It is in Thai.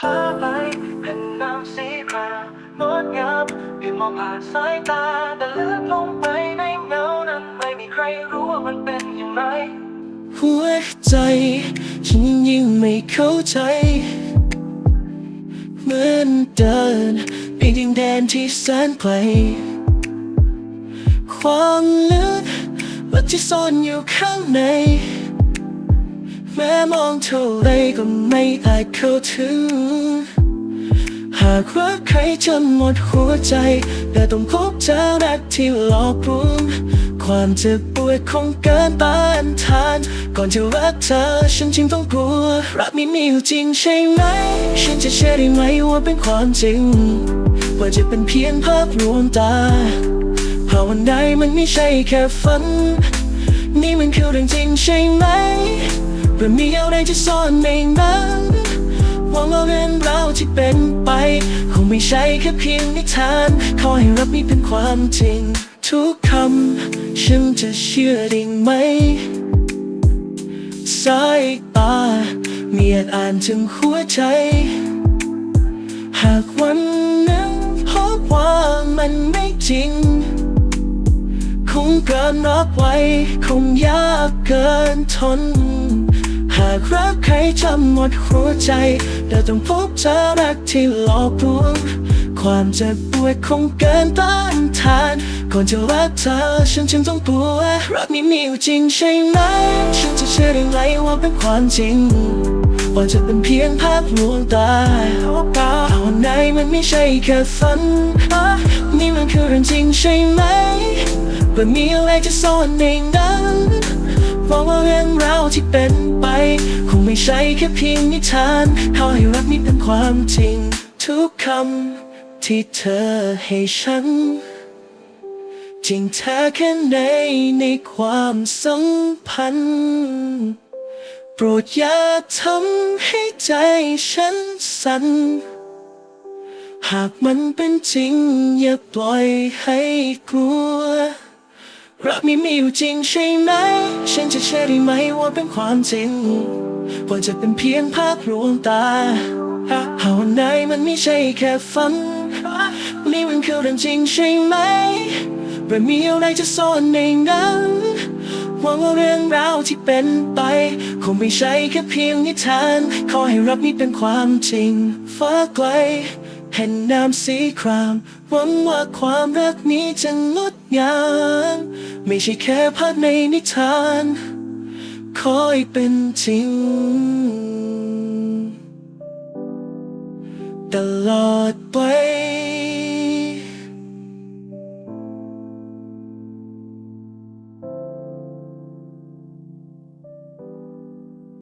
หาไปเป็นน้ำสีครางดงามเพียงมองผ่านสายตาแต่ลึกลงไปในเงานั้นไม่มีใครรู้ว่ามันเป็นอย่างไร หัวใจฉันยังไม่เข้าใจ เหมือนเดินไปดินแดนที่แสนไกลความลึกว่าที่ซ่อนอยู่ข้างใน แม้มองเท่าไรก็ไม่อาจเข้าถึง หากรักใครจนหมดหัวใจ แต่ต้องพบเจอรักที่หลอกลวงความเจ็บปวดคงเกินต้านทาน ก่อนจะรักเธอฉันจึงต้องกลัว รักไม่มีอยู่จริงใช่ไหม ฉันจะเชื่อได้ไหมว่าเป็นความจริง ว่าจะเป็นเพียงภาพลวงตาภาะวันใดมันไม่ใช่แค่ฝัน นี่มันคือเรื่องจริงใช่ไหม หรือมีอะไรที่ซ่อนในนั้นหวังว่าเรื่องราวที่เป็นไป คงไม่ใช่แค่เพียงนิทาน ขอให้รับนี้เป็นความจริง ทุกคำฉันจะเชื่อได้ไหมสายตาเมียดอ่านถึงหัวใจ หากวันหนึ่งพบว่ามันไม่จริง คงเกินรับไว้ คงยากเกินทนากรักใครจำหมดหัวใจแต่ต้องพบเจอรักที่หลอกลวง ความเจ็บปวดคงเกินต้านทานก่อนจะรักเธอฉันจึงต้องกลัวรักนี้มีอยู่จริงใช่ไหม ฉันจะเชื่อได้ไงว่าเป็นความจริงว่าจะเป็นเพียงภาพลวงตาเอาไหนมันไม่ใช่แค่ฝันนี่มันคือเรื่องจริงใช่ไหมว่ามีอะไรจะซ่อนในนั้นหวังว่าเรื่องราวที่เป็น ไม่ใช่แค่เพียงนิทานขอให้รักนี้เป็นความจริง ทุกคำที่เธอให้ฉัน จริงแท้แค่ไหนในความสัมพันธ์โปรดอย่าทำให้ใจฉันสั่นหากมันเป็นจริง อย่าปล่อยให้กลัว รักนี้มีอยู่จริงใช่ไหม ฉันจะเชื่อได้ไหมว่าเป็นความจริง ว่าจะเป็นเพียงภาพลวงตาหาวันไหนมันไม่ใช่แค่ฝัน นี่มันคือเรื่องจริงใช่ไหมหรือมีอะไรจะซ่อนในนั้นหวังว่าเรื่องราวที่เป็นไป คงไม่ใช่แค่เพียงนิทาน ขอให้รับนี้เป็นความจริง ฟ้าไกลเห็นน้ำสีครามหวังว่าความรักนี้จะงดงาม ไม่ใช่แค่ภาพในนิทาน ขอให้เป็นจริง ตลอดไป